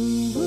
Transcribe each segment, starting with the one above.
Mm-hmm.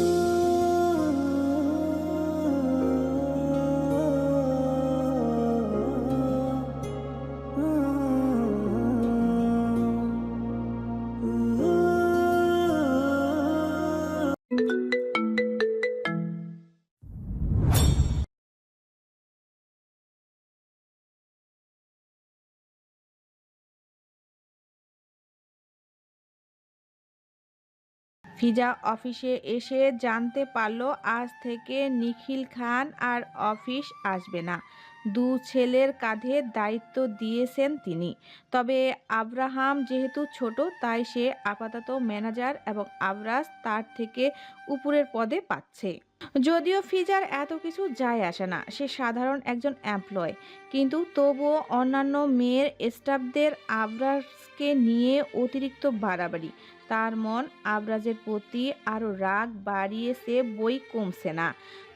ফিজা অফিসে এসে জানতে পারল, আজ থেকে নিখিল খান আর অফিস আসবে না। দু ছেলের কাঁধে দায়িত্ব দিয়েছেন তিনি। তবে আব্রাহাম যেহেতু ছোট, তাই সে আপাতত ম্যানেজার এবং আবরাজ তার থেকে উপরের পদে পাচ্ছে। যদিও ফিজার এত কিছু যায় আসে না, সে সাধারণ একজন এমপ্লয়। কিন্তু তবুও অন্যান্য মেয়ের স্টাফদের আবরাজকে নিয়ে অতিরিক্ত বাড়াবাড়ি। তার মন আবরাজের প্রতি আরও রাগ বাড়িয়েছে বই কমছে না।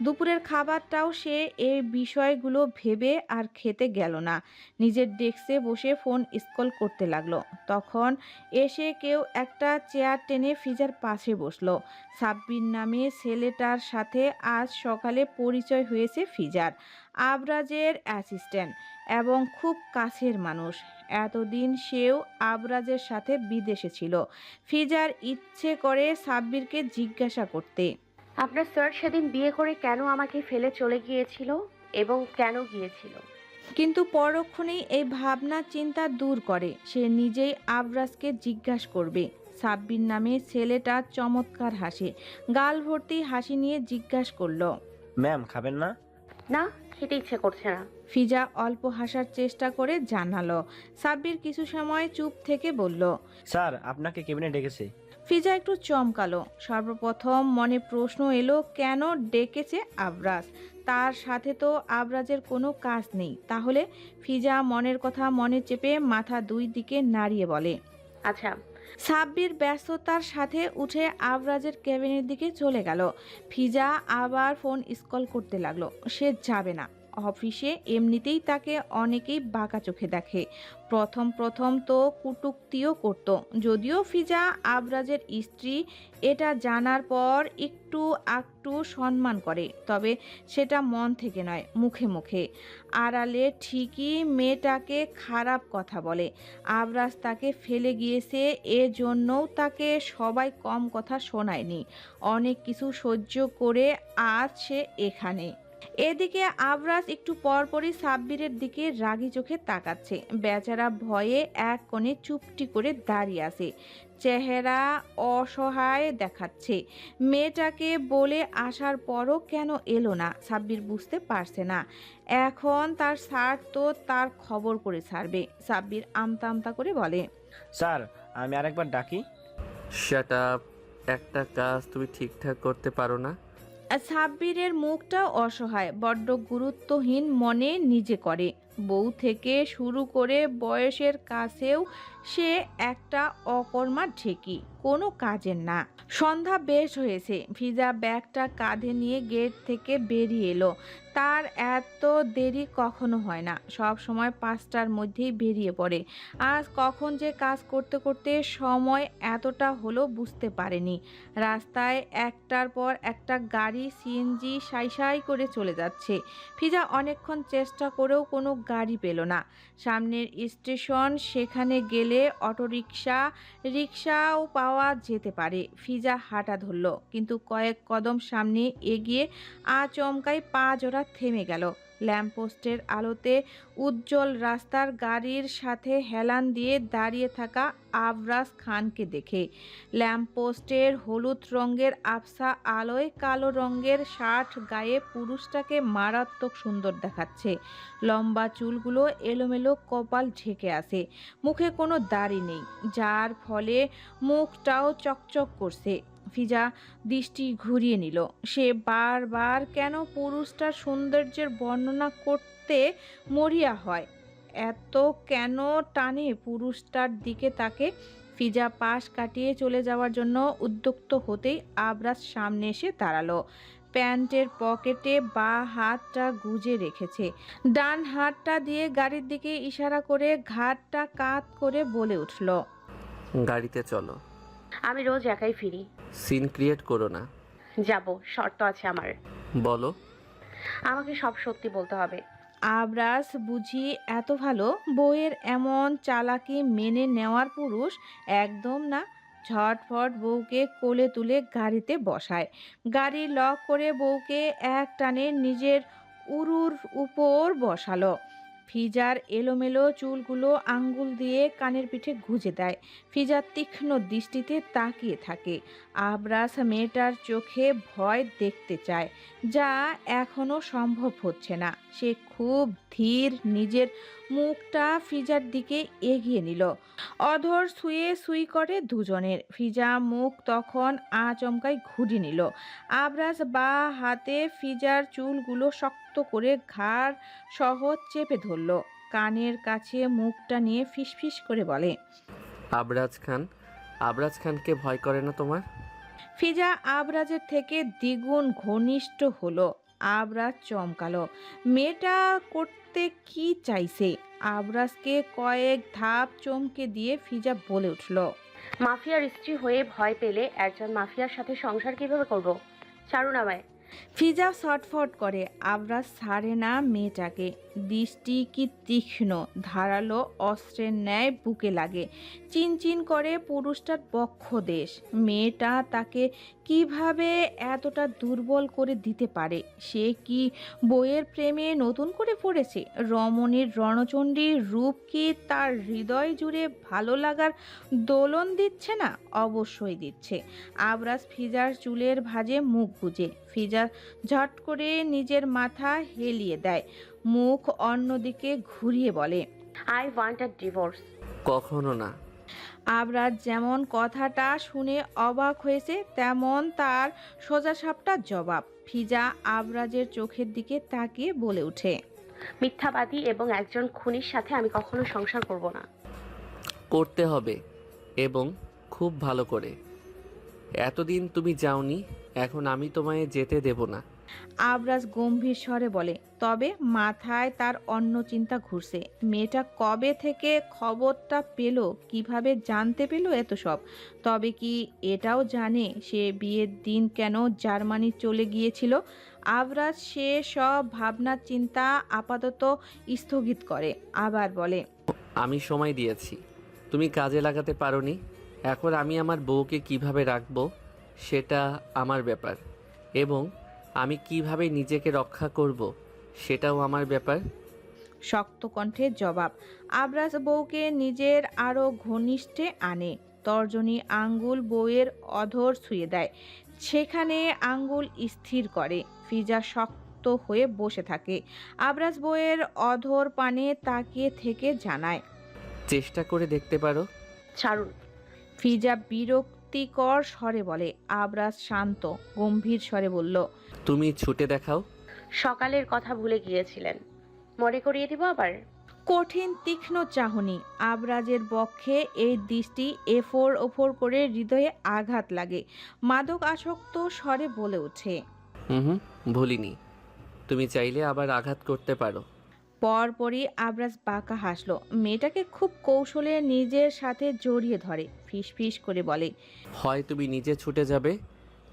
দুপুরের খাবারটাও সে এই বিষয়গুলো ভেবে আর খেতে গেল না। নিজের ডেস্কে বসে ফোন স্কল করতে লাগল। তখন এসে কেউ একটা চেয়ার টেনে ফ্রিজার পাশে বসল। সাব্বির নামে ছেলেটার সাথে আজ সকালে পরিচয় হয়েছে ফিজার আবরাজের অ্যাসিস্ট্যান্ট এবং খুব কাছের মানুষ। এতদিন সেও আবরাজের সাথে বিদেশে ছিল। ফিজার ইচ্ছে করে সাব্বিরকে জিজ্ঞাসা করতে। আপনার স্যার সেদিন বিয়ে করে কেন আমাকে ফেলে চলে গিয়েছিল এবং কেন গিয়েছিল? কিন্তু পরক্ষণেই এই ভাবনা চিন্তা দূর করে। সে নিজেই আবরাজকে জিজ্ঞাসা করবে। সাব্বির নামে ছেলেটা চমৎকার হাসে। গাল ভর্তি হাসি নিয়ে জিজ্ঞাসা করল। ম্যাম খাবেন না? না খেতে ইচ্ছে করছে না। ফিজা অল্প হাসার চেষ্টা করে জানালো। সাব্বির কিছু সময় চুপ থেকে বলল স্যার আপনাকে কেবিনে ডেকেছে। ফিজা একটু চমকালো। সর্বপ্রথম মনে প্রশ্ন এলো কেন ডেকেছে আবরাজ? তার সাথে তো আবরাজের কোনো কাজ নেই। তাহলে ফিজা মনের কথা মনে চেপে মাথা দুই দিকে নাড়িয়ে বলে আচ্ছা সাব্বির ব্যস্ততার সাথে উঠে আবরাজের ক্যাবিনের দিকে চলে গেল। ফিজা আবার ফোন স্কল করতে লাগল। সে যাবে না। অফিসে এমনিতেই তাকে অনেকেই বাঁকা চোখে দেখে। প্রথম প্রথম তো কুটুক্তিও করত, যদিও ফিজা আবরাজের স্ত্রী এটা জানার পর একটু আকটু সম্মান করে, তবে সেটা মন থেকে নয়, মুখে মুখে। আড়ালে ঠিকই মেয়েটাকে খারাপ কথা বলে, আবরাজ তাকে ফেলে গিয়েছে এজন্যও তাকে সবাই কম কথা শোনায়নি, অনেক কিছু সহ্য করে আজ সে এখানে। এদিকে আবরাজ একটু পরপরই সাব্বিরের দিকে রাগি চোখে তাকাচ্ছে। বেচারা ভয়ে এক কোণে চুপটি করে দাঁড়িয়ে আছে। চেহারা অসহায় দেখাচ্ছে। মেয়েটাকে বলে আসার পরও কেন এলো না সাব্বির বুঝতে পারছে না। এখন তার স্যার তো তার খবর করে ছাড়বে সাব্বির আমতা আমতা করে বলে। স্যার আমি আরেকবার ডাকি। শাট আপ একটা কাজ তুমি ঠিকঠাক করতে পারো না। সাব্বিরের মুখটা অসহায় বড্ড গুরুত্বহীন মনে নিজে করে। বউ থেকে শুরু করে বয়সের কাছেও সে একটা অকর্মা ঢেকি, কোনো কাজের না। সন্ধ্যা বেশ হয়েছে, ভিজা ব্যাগটা কাঁধে নিয়ে গেট থেকে বেরিয়ে এলো। তার এত দেরি কখনো হয় না, সব সময় পাঁচটার মধ্যেই বেরিয়ে পড়ে। আজ কখন যে কাজ করতে করতে সময় এতটা হলো বুঝতে পারেনি। রাস্তায় একটার পর একটা গাড়ি সিএনজি সাই সাই করে চলে যাচ্ছে। ফিজা অনেকক্ষণ চেষ্টা করেও কোনো গাড়ি পেল না। সামনের স্টেশন সেখানে গেলে অটোরিকশা রিকশাও পাওয়া যেতে পারে। ফিজা হাঁটা ধরল, কিন্তু কয়েক কদম সামনে এগিয়ে আচমকাই পা জোড়া থেমে গেল। ল্যাম্পপোস্টের আলোতে উজ্জ্বল রাস্তার গাড়ির সাথে হেলান দিয়ে দাঁড়িয়ে থাকা আবরাজ খানকে দেখে। ল্যাম্পপোস্টের হলুদ রঙের আবসা আলোয় কালো রঙের শার্ট গায়ে পুরুষটাকে মারাত্মক সুন্দর দেখাচ্ছে। লম্বা চুলগুলো এলোমেলো কপাল ঢেকে আছে। মুখে কোনো দাড়ি নেই, যার ফলে মুখটাও চকচক করছে। ফিজা দৃষ্টি ঘুরিয়ে নিল। সে বারবার কেন পুরুষটার সৌন্দর্যের বর্ণনা করতে মরিয়া হয়? এত কেন টানে পুরুষটার দিকে তাকে? ফিজা পাশ কাটিয়ে চলে যাওয়ার জন্য উদ্যুক্ত হতেই আবরাজ সামনে এসে দাঁড়াল। প্যান্টের পকেটে বা হাতটা গুজে রেখেছে। ডান হাতটা দিয়ে গাড়ির দিকে ইশারা করে ঘাটটা কাত করে বলে উঠল, গাড়িতে চলো। আমি রোজ একাই ফিরি। সিন ক্রিয়েট করো না। যাব শর্ত আছে আমার। বলো। আমাকে সব সত্যি বলতে হবে। আবরাজ বুঝি এত ভালো বউয়ের এমন চালাকি মেনে নেওয়ার পুরুষ একদম না। ঝটফট বউকে কোলে তুলে গাড়িতে বসায়। গাড়ি লক করে বউকে এক টানে নিজের উরুর উপর বসালো। ফিজার এলোমেলো চুলগুলো আঙ্গুল দিয়ে কানের পিঠে ঘুজে দেয়। ফিজার তীক্ষ্ণ দৃষ্টিতে তাকিয়ে থাকে। আবরাস মেয়েটার চোখে ভয় দেখতে চায়, যা এখনও সম্ভব হচ্ছে না। সে খুব ধীর নিজের মুখটা ফিজার দিকে এগিয়ে নিল। অধর শুয়ে শুই করে দুজনের। ফিজা মুখ তখন আচমকাই ঘুরিয়ে নিল। আবরাজ বা হাতে ফিজার চুলগুলো শক্ত করে ঘাড় সহ চেপে ধরল। কানের কাছে মুখটা নিয়ে ফিসফিস করে বলে আবরাজ খান আবরাজ খানকে ভয় করে না তোমার? ফিজা আবরাজের থেকে দ্বিগুণ ঘনিষ্ঠ হলো। আবরাজ চমকালো। মেয়েটা করতে কি চাইছে? আবরাজকে কয়েক ধাপ চমকে দিয়ে ফিজা বলে উঠল, মাফিয়ার স্ত্রী হয়ে ভয় পেলে একজন মাফিয়ার সাথে সংসার কীভাবে করব? ছাড়ুন আমায়। ফিজা ছটফট করে আবরাজ ছাড়ে না মেয়েটাকে। দৃষ্টি কি তীক্ষ্ণ, ধারালো অস্ত্রের ন্যায় বুকে লাগে। চিনচিন করে পুরুষটার বক্ষ দেশ। মেয়েটা তাকে কীভাবে এতটা দুর্বল করে দিতে পারে? সে কি বইয়ের প্রেমে নতুন করে পড়েছে? রমণীর রণচণ্ডীর রূপ কি তার হৃদয় জুড়ে ভালো লাগার দোলন দিচ্ছে না? অবশ্যই দিচ্ছে। আবরাজ ফিজার চুলের ভাঁজে মুখ গুজে ফিজা ঝট করে নিজের মাথা হেলিয়ে দেয়। মুখ অন্যদিকে ঘুরিয়ে বলে আই ওয়ান্ট আ ডিভোর্স কখনো না। আবরাজ যেমন কথাটা শুনে অবাক হয়েছে তেমন তার সোজা সোজাসাপটা জবাব। ফিজা আবরাজের চোখের দিকে তাকিয়ে বলে ওঠে মিথ্যাবাদী এবং একজন খুনির সাথে আমি কখনো সংসার করব না। করতে হবে এবং খুব ভালো করে। এতদিন তুমি যাওনি এখন আমি তোমায় যেতে দেব না। আবরাজ গম্ভীর স্বরে বলে তবে মাথায় তার অন্য চিন্তা ঘুরছে। মেয়েটা কবে থেকে খবরটা পেল কীভাবে জানতে পেল এত সব? তবে কি এটাও জানে সে বিয়ের দিন কেন জার্মানি চলে গিয়েছিল? আবরাজ সে সব ভাবনা চিন্তা আপাতত স্থগিত করে আবার বলে আমি সময় দিয়েছি। তুমি কাজে লাগাতে পারোনি। এখন আমি আমার বউকে কীভাবে রাখব? সেটা আমার ব্যাপার। এবং আমি কীভাবে নিজেকে রক্ষা করব সেটাও আমার ব্যাপার। শক্ত কণ্ঠে জবাব আবরাজ বউকে নিজের আরও ঘনিষ্ঠে আনে। তর্জনী আঙ্গুল বউয়ের অধর ছুঁয়ে দেয়। সেখানে আঙ্গুল স্থির করে। ফিজা শক্ত হয়ে বসে থাকে। আবরাজ বউয়ের অধর পানে তাকিয়ে থেকে জানায় চেষ্টা করে দেখতে পারো। ছাড়ুন। ফিজা বিরক্তিকর স্বরে বলে। আবরাজ শান্ত গম্ভীর স্বরে বলল তুমি ছুটে দেখাও। সকালের কথা ভুলে গিয়েছিলেন। মনে করিয়ে দিব আবার? কঠিন তীক্ষ্ণ চাহনি। আবরাজের বক্ষে এই দৃষ্টি এফোর ওফোর করে হৃদয়ে আঘাত লাগে। মাদক আসক্ত স্বরে বলে ওঠে হুম হুম ভুলিনি। তুমি চাইলে আবার আঘাত করতে পারো। পরপরই আবরাজ বাঁকা হাসলো। মেয়েটাকে খুব কৌশলে নিজের সাথে জড়িয়ে ধরে ফিস ফিস করে বলে হয় তুমি নিজে ছুটে যাবে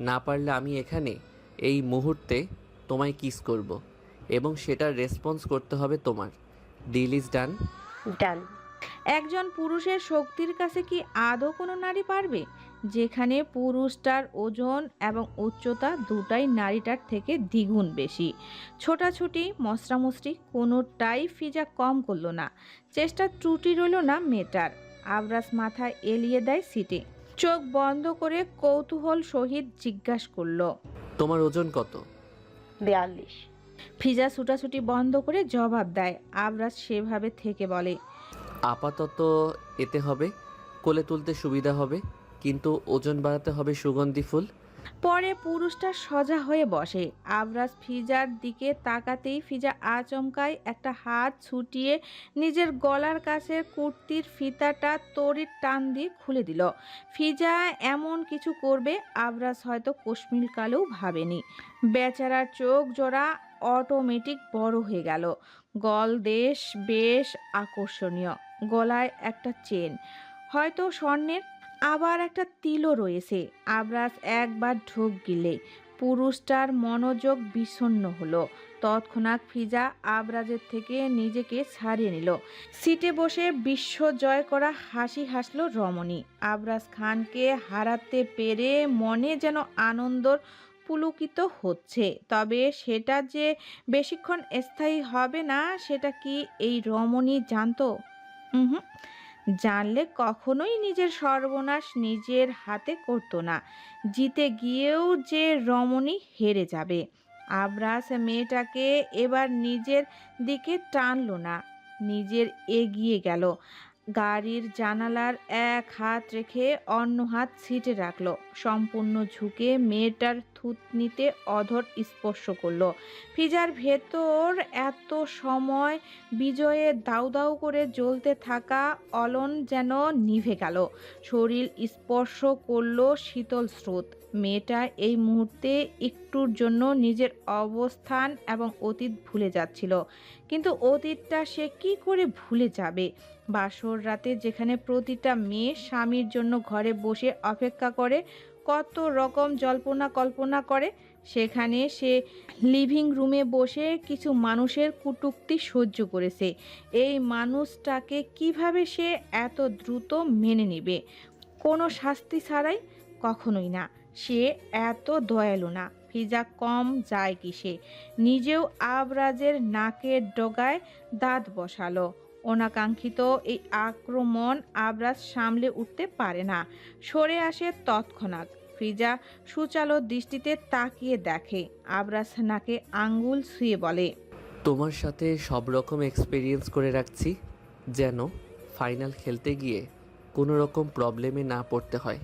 না পারলে আমি এখানে এই মুহূর্তে তোমায় কিস করব এবং সেটার রেসপন্স করতে হবে তোমার। Deal is done? ডান। একজন পুরুষের শক্তির কাছে কি আদৌ কোনো নারী পারবে? যেখানে পুরুষটার ওজন এবং উচ্চতা দুটাই নারীটার থেকে দ্বিগুণ বেশি। ছোটাছুটি মশরামশরি কোনোটাই ফিজা কম করল না। চেষ্টা ত্রুটি রইল না মেটার আবরাস মাথা এলিয়ে দেয় সিটে। চোখ বন্ধ করে কৌতূহল সহিত জিজ্ঞাসা করল তোমার ওজন কত? বিয়াল্লিশ। ফিজা ছুটাছুটি বন্ধ করে জবাব দেয়। আবরাজ সেভাবে থেকে বলে আপাতত এতে হবে কোলে তুলতে সুবিধা হবে? কিন্তু ওজন বাড়াতে হবে সুগন্ধি ফুল। পরে পুরুষটা সজা হয়ে বসে। আবরাজ ফিজার দিকে তাকাতেই ফিজা আচমকায় একটা হাত ছুটিয়ে নিজের গলার কাছে কুর্তির ফিতাটা তড়ির টান দিয়ে খুলে দিল। ফিজা এমন কিছু করবে, আবরাজ হয়তো কোশ্মিল কালেও ভাবেনি। বেচারার চোখ জোড়া অটোমেটিক বড় হয়ে গেল। গল দেশ বেশ আকর্ষণীয়। গলায় একটা চেন। হয়তো স্বর্ণের আবার একটা তিলও রয়েছে। আবরাজ একবার ঢোক গিলে। পুরুষটার মনোযোগ বিষণ্ণ হলো। তৎক্ষণাৎ ফিজা আবরাজের থেকে নিজেকে ছাড়িয়ে নিল। সিটে বসে বিশ্ব জয় করা হাসি হাসল রমণী। আবরাজ খানকে হারাতে পেরে মনে যেন আনন্দর পুলকিত হচ্ছে। তবে সেটা যে বেশিক্ষণ স্থায়ী হবে না, সেটা কি এই রমণী জানতো? হুম। জানলে কখনোই নিজের সর্বনাশ নিজের হাতে করতো না। জিতে গিয়েও যে রমণী হেরে যাবে। আবরাস মেয়েটাকে এবার নিজের দিকে টানল না, নিজের এগিয়ে গেল। গাড়ির জানালার এক হাত রেখে অন্য হাত সিটে রাখল। সম্পূর্ণ ঝুঁকে মেয়েটার থুতনিতে অধর স্পর্শ করল। ফিজার ভেতর এত সময় বিজয়ে দাউ দাউ করে জ্বলতে থাকা অলন যেন নিভে গেল। শরীর স্পর্শ করল শীতল স্রোত। মেয়েটা এই মুহূর্তে একটুর জন্য নিজের অবস্থান এবং অতীত ভুলে যাচ্ছিল। কিন্তু অতীতটা সে কি করে ভুলে যাবে? বাসর রাতে যেখানে প্রতিটা মেয়ে স্বামীর জন্য ঘরে বসে অপেক্ষা করে, কত রকম জল্পনা কল্পনা করে, সেখানে সে লিভিং রুমে বসে কিছু মানুষের কুটুক্তি সহ্য করেছে। এই মানুষটাকে কীভাবে সে এত দ্রুত মেনে নেবে? কোনো শাস্তি ছাড়াই কখনোই না। সে এত দয়ালু না ফিজা কম যায় কিসে? নিজেও আবরাজের নাকের ডগায় দাঁত বসালো। অনাকাঙ্ক্ষিত এই আক্রমণ আবরাজ সামলে উঠতে পারে না। সরে আসে তৎক্ষণাৎ। ফিজা সুচালো দৃষ্টিতে তাকিয়ে দেখে। আবরাজ নাকে আঙ্গুল শুয়ে বলে, তোমার সাথে সব রকম এক্সপিরিয়েন্স করে রাখছি। যেন ফাইনাল খেলতে গিয়ে কোনো রকম প্রবলেমে না পড়তে হয়।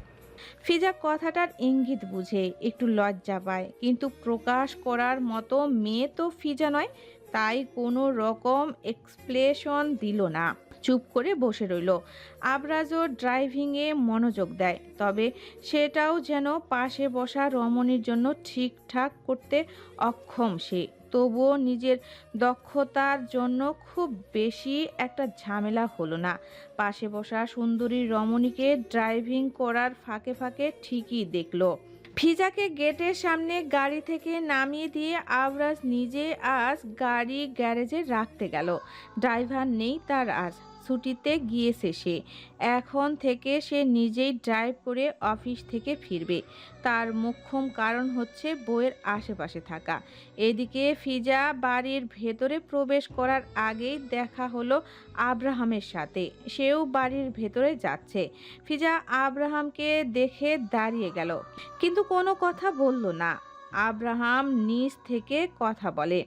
ফিজা কথাটার ইঙ্গিত বুঝে, একটু লজ্জা পায়। কিন্তু প্রকাশ করার মতো মেয়ে তো ফিজা নয়, তাই কোনো রকম এক্সপ্লেশন দিল না। চুপ করে বসে রইল। আবরাজও ড্রাইভিংয়ে মনোযোগ দেয়, তবে সেটাও যেন পাশে বসা রমণীর জন্য ঠিকঠাক করতে অক্ষম সে। তবুও নিজের দক্ষতার জন্য খুব বেশি একটা ঝামেলা হলো না। পাশে বসা সুন্দরী রমণীকে ড্রাইভিং করার ফাঁকে ফাঁকে ঠিকই দেখল। ফিজাকে গেটের সামনে গাড়ি থেকে নামিয়ে দিয়ে আবরাজ নিজে আজ গাড়ি গ্যারেজে রাখতে গেল। ড্রাইভার নেই তার আজ। ছুটিতে গিয়েছে সে। এখন থেকে সে নিজেই ড্রাইভ করে অফিস থেকে ফিরবে। তার মোক্ষম কারণ হচ্ছে বইয়ের আশেপাশে থাকা। এদিকে ফিজা বাড়ির ভেতরে প্রবেশ করার আগেই দেখা হলো আব্রাহামের সাথে। সেও বাড়ির ভেতরে যাচ্ছে। ফিজা আব্রাহামকে দেখে দাঁড়িয়ে গেল। কিন্তু কোনো কথা বলল না। আব্রাহাম নিজ থেকে কথা বলে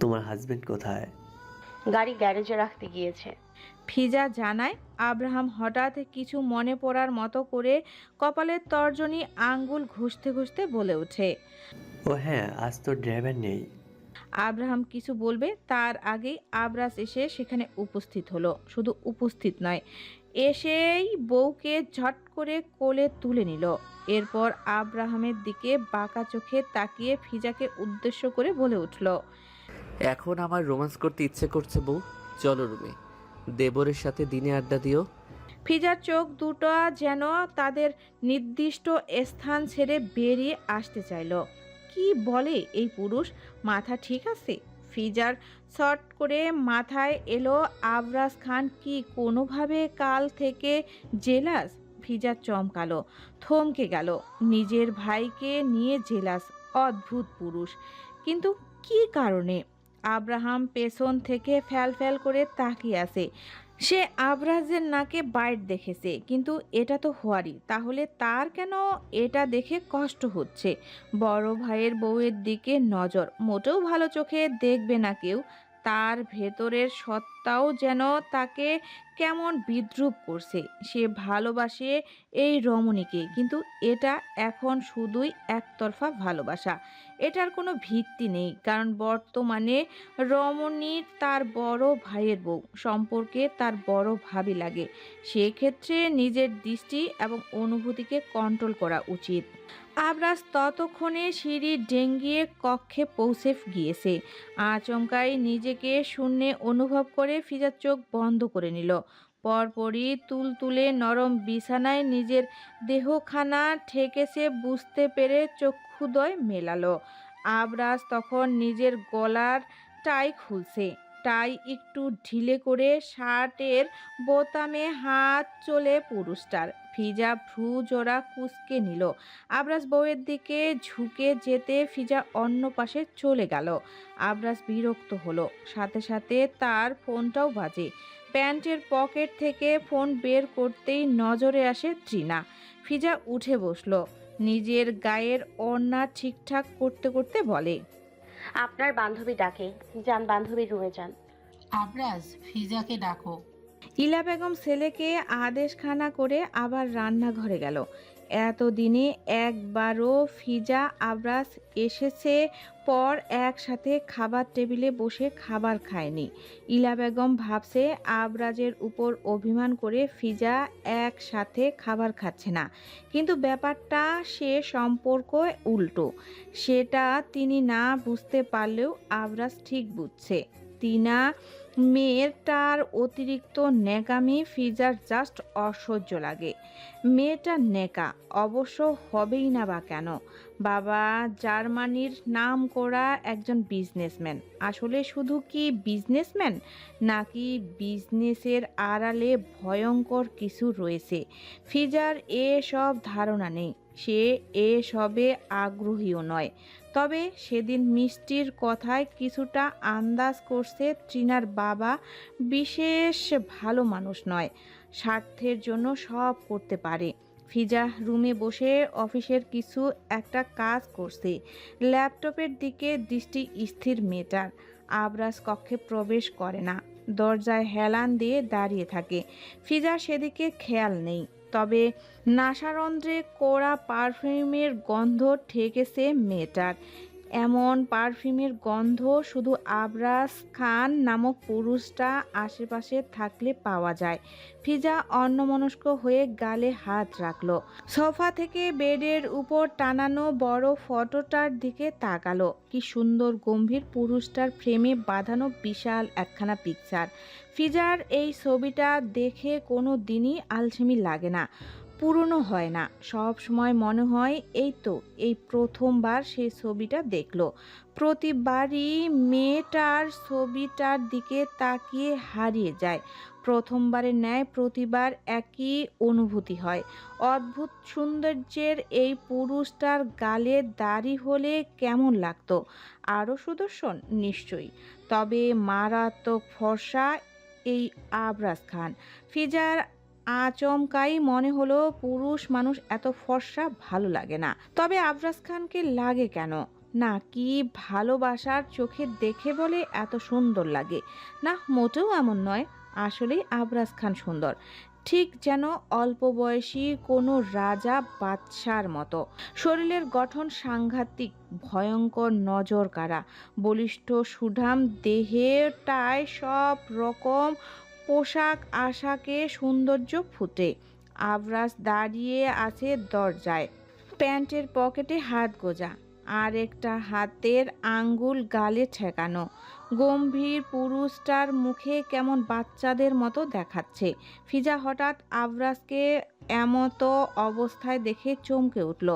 তোমার হাজবেন্ড কোথায়? গাড়ি গ্যারেজে রাখতে গিয়েছে। ফিজা জানায় আব্রাহাম হঠাৎ কিছু মনে পড়ার মতো করে কপালের তর্জনী আঙ্গুল ঘষতে ঘষতে বলে ওঠে। ও হ্যাঁ আজ তো ড্রাইভার নেই। আব্রাহাম কিছু বলবে তার আগেই আবরাজ এসে সেখানে উপস্থিত হলো। শুধু উপস্থিত নয় এসেই বউকে ঝট করে কোলে তুলে নিল। এরপর আব্রাহামের দিকে বাঁকা চোখে তাকিয়ে ফিজাকে উদ্দেশ্য করে বলে উঠল এখন আমার রোমান্স করতে ইচ্ছে করছে বউ। চলো রুমে। দেবরের সাথে দিনে আড্ডা দিও। ফিজার চোখ দুটো যেন তাদের নির্দিষ্ট স্থান ছেড়ে বেরিয়ে আসতে চাইল। কি বলে এই পুরুষ? মাথা ঠিক আছে? ফিজার শর্ট করে মাথায় এলো, আবরাজ খান কি কোনোভাবে কাল থেকে জেলাস? ফিজা চমকালো, থমকে গেল। নিজের ভাইকে নিয়ে জেলাস, অদ্ভুত পুরুষ। কিন্তু কি কারণে? আব্রাহাম পেছন থেকে ফ্যাল ফ্যাল করে তাকিয়ে আছে। সে আবরাজের নাকে বাইট দেখেছে, কিন্তু এটা তো হওয়ারই। তাহলে তার কেন এটা দেখে কষ্ট হচ্ছে? বড় ভাইয়ের বউয়ের দিকে নজর। মোটেও ভালো চোখে দেখবে না কেউ। তার ভেতরের সত্তাও যেন তাকে কেমন বিদ্রুপ করছে। সে ভালোবাসে এই রমণীকে, কিন্তু এটা এখন শুধুই একতরফা ভালোবাসা। এটার কোনো ভিত্তি নেই, কারণ বর্তমানে রমণীর তার বড় ভাইয়ের বউ, সম্পর্কে তার বড় ভাবি লাগে। সেক্ষেত্রে নিজের দৃষ্টি এবং অনুভূতিকে কন্ট্রোল করা উচিত। আবরাজ ততক্ষণে সিঁড়ি ডেঙ্গিয়ে কক্ষে পৌঁছে গিয়েছে। আচমকাই নিজেকে শূন্যে অনুভব করে ফিজার চোখ বন্ধ করে নিল। পরপরই তুলতুলে নরম বিছানায় নিজের দেহখানা ঠেকেছে বুঝতে পেরে চক্ষুদয় মেলালো। আবরাজ তখন নিজের গলার টাই খুলছে। টাই একটু ঢিলে করে শার্টের বোতামে হাত চলে পুরুষটার। ফিজা ভ্রু জোড়া কুচকে নিল। আবরাজ বউয়ের দিকে ঝুঁকে যেতে ফিজা অন্য পাশে চলে গেল। আবরাজ বিরক্ত হলো। সাথে সাথে তার ফোনটাও বাজে। প্যান্টের পকেট থেকে ফোন বের করতেই নজরে আসে ট্রিনা ফিজা উঠে বসল। নিজের গায়ের ওড়না ঠিকঠাক করতে করতে বলে আপনার বান্ধবী ডাকে। যান বান্ধবীর রুমে যান। আবরাজ ফিজাকে ডাকো। ইলা বেগম ছেলেকে আদেশখানা করে আবার রান্নাঘরে গেল। এতদিনে একবারও ফিজা আবরাজ এসেছে পর একসাথে খাবার টেবিলে বসে খাবার খায়নি। ইলা বেগম ভাবছে আবরাজের উপর অভিমান করে ফিজা একসাথে খাবার খাচ্ছে না। কিন্তু ব্যাপারটা সে সম্পর্ক উল্টো। সেটা তিনি না বুঝতে পারলেও আবরাজ ঠিক বুঝছে। তিনা মেয়েটার অতিরিক্ত নেকামি ফিজার জাস্ট অসহ্য লাগে। মেয়েটা নেকা অবশ্য হবেই না বা কেন? বাবা জার্মানির নাম করা একজন বিজনেসম্যান। আসলে শুধু কি বিজনেসম্যান? নাকি বিজনেসের আড়ালে ভয়ঙ্কর কিছু রয়েছে। ফিজার এসব ধারণা নেই। সে এসবে আগ্রহীও নয়। তবে সেদিন মিষ্টির কথায় কিছুটা আন্দাজ করছে ট্রিনার বাবা, বিশেষ ভালো মানুষ নয়, স্বার্থের জন্য সব করতে পারে। ফিজা রুমে বসে অফিসের কিছু একটা কাজ করছে। ল্যাপটপের দিকে দৃষ্টি স্থির মেটার আবরাজ কক্ষে প্রবেশ করে না। দরজায় হেলান দিয়ে দাঁড়িয়ে থাকে। ফিজা সেদিকে খেয়াল নেই। তবে নাসারন্ধ্রে কোরা পারফিউমের গন্ধ ঠেকেছে মেয়েটার। এমন পারফিউমের গন্ধ শুধু আবরাজ খান নামক পুরুষটা আশেপাশে থাকলে পাওয়া যায়। ফিজা অন্যমনস্ক হয়ে গালে হাত রাখল। সোফা থেকে বেডের উপর টানানো বড় ফটোটার দিকে তাকালো। কি সুন্দর গম্ভীর পুরুষটার ফ্রেমে বাঁধানো বিশাল একখানা পিকচার ফিজার এই ছবিটা দেখে কোনো দিনই আলসেমি লাগে না। পুরনো হয় না। সব সময় মনে হয়, এই তো, এই প্রথমবার সেই ছবিটা দেখল। প্রতিবারই মেয়েটার ছবিটার দিকে তাকিয়ে হারিয়ে যায়। প্রথমবারের ন্যায় প্রতিবার একই অনুভূতি হয়। অদ্ভুত সৌন্দর্যের এই পুরুষটার গালে দাড়ি হলে কেমন লাগতো? আরও সুদর্শন? নিশ্চয়ই। তবে মারাত্মক ফর্সা এই আবরাজ খান। ফিজার আচমকাই মনে হলো পুরুষ মানুষ এত ফর্সা ভালো লাগে না। তবে আবরাজ খানকে লাগে কেন? না, কি ভালোবাসার চোখে দেখে বলে এত সুন্দর লাগে? না, মোটেও এমন নয়। আসলেই আবরাজ খান সুন্দর। ঠিক যেন অল্প বয়সী কোনো রাজা বাদশার মতো। শরীরের গঠন সাংঘাতিক, ভয়ঙ্কর নজর কারা বলিষ্ঠ সুঠাম দেহেটায় সব রকম পোশাক আশাকে সৌন্দর্য ফুটে। আবরাজ দাঁড়িয়ে আছে দরজায়। প্যান্টের পকেটে হাত গোজা, আর একটা হাতের আঙ্গুল গালে ঠেকানো। গম্ভীর পুরুষটার মুখে কেমন বাচ্চাদের মতো দেখাচ্ছে। ফিজা হঠাৎ আবরাজকে এমতো অবস্থায় দেখে চমকে উঠল।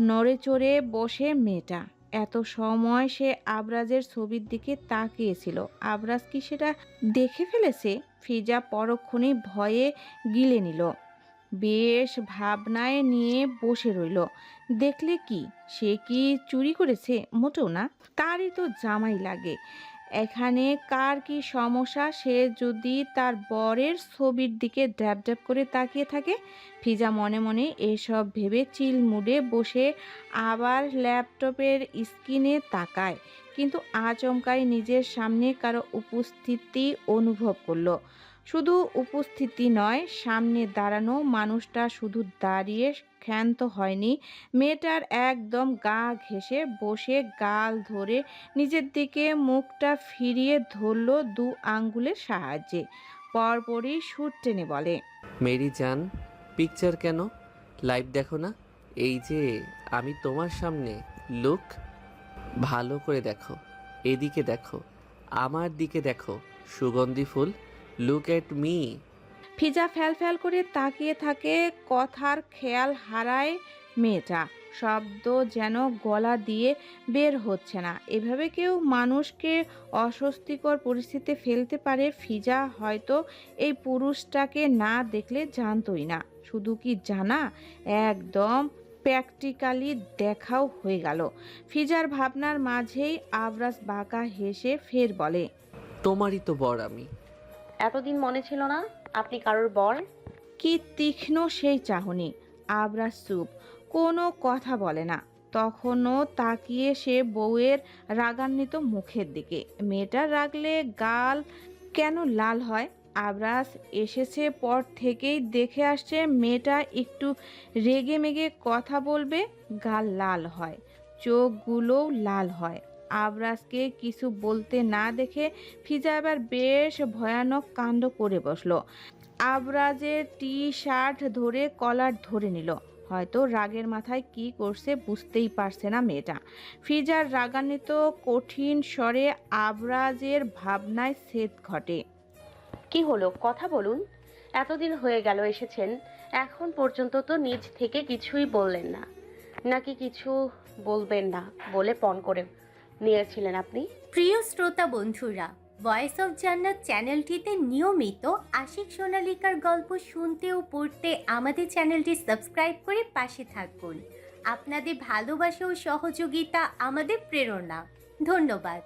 নড়ে চড়ে বসে মেয়েটা। এত সময় সে আবরাজের ছবির দিকে তাকিয়েছিল। আবরাজ কি সেটা দেখে ফেলেছে? ফিজা পরক্ষণে ভয়ে গিলে নিল। বেশ ভাবনায় নিয়ে বসে রইল। দেখলে কি? সে কি চুরি করেছে? মোটেও না। তারই তো জামাই লাগে। এখানে কার কি সমস্যা? সে যদি তার বরের ছবির দিকে ড্যাব ড্যাব করে তাকিয়ে থাকে, ফিজা মনে মনে এসব ভেবে চিল মুডে বসে আবার ল্যাপটপের স্ক্রিনে তাকায়, কিন্তু আচমকায় নিজের সামনে কারও উপস্থিতি অনুভব করল। শুধু উপস্থিতি নয়, সামনে দাঁড়ানো মানুষটা শুধু দাঁড়িয়ে ক্ষান্ত হয়নি। মেয়েটার একদম গা ঘেঁষে বসে গাল ধরে নিজের দিকে মুখটা ফিরিয়ে ধরল দু আঙ্গুলের সাহায্যে। পরপরই সুর টেনে বলে, মেরি জান পিকচার কেন? লাইভ দেখো না? এই যে, আমি তোমার সামনে লুক ভালো করে দেখো। এদিকে দেখো, আমার দিকে দেখো, সুগন্ধি ফুল। লুক এট মি ফিজা ফ্যাল ফ্যাল করে তাকিয়ে থাকে কথার খেয়াল হারায় মেয়েটা। শব্দ যেন গলা দিয়ে বের হচ্ছে না। এভাবে কেউ মানুষকে অস্বস্তিকর পরিস্থিতিতে ফেলতে পারে ফিজা হয়তো এই পুরুষটাকে না দেখলে জানতোই না। শুধু কি জানা? একদম প্র্যাকটিক্যালি দেখাও হয়ে গেল। ফিজার ভাবনার মাঝেই আবরাজ বাঁকা হেসে ফের বলে তোমারই তো বর আমি। এতদিন মনে ছিল না আপনি কারোর বর? কি তীক্ষ্ণ সেই চাহনি আবরাজ চুপ, কোনো কথা বলে না। তখনও তাকিয়ে সে বউয়ের রাগান্বিত মুখের দিকে। মেয়েটা রাগলে গাল কেন লাল হয়? আবরাজ এসেছে পর থেকেই দেখে আসছে মেয়েটা একটু রেগে মেগে কথা বলবে, গাল লাল হয়, চোখগুলোও লাল হয়। আবরাজকে কিছু বলতে না দেখে ফিজা এবার বেশ ভয়ানক কাণ্ড করে বসল। আবরাজের টি শার্ট ধরে কলার ধরে নিল। হয়তো রাগের মাথায় কি করছে বুঝতেই পারছে না মেয়েটা। ফিজার রাগান্বিত কঠিন স্বরে আবরাজের ভাবনায় ছেদ ঘটে। কি হলো? কথা বলুন। এতদিন হয়ে গেল এসেছেন। এখন পর্যন্ত তো নিজ থেকে কিছুই বললেন না। নাকি কিছু বলবেন না বলে পণ করে নিয়েছিলেন আপনি? প্রিয় শ্রোতা বন্ধুরা ভয়েস অফ জান্নাত চ্যানেলটিতে নিয়মিত আশিক সোনালিকার গল্প শুনতে ও পড়তে আমাদের চ্যানেলটি সাবস্ক্রাইব করে পাশে থাকুন। আপনাদের ভালোবাসা ও সহযোগিতা আমাদের প্রেরণা। ধন্যবাদ।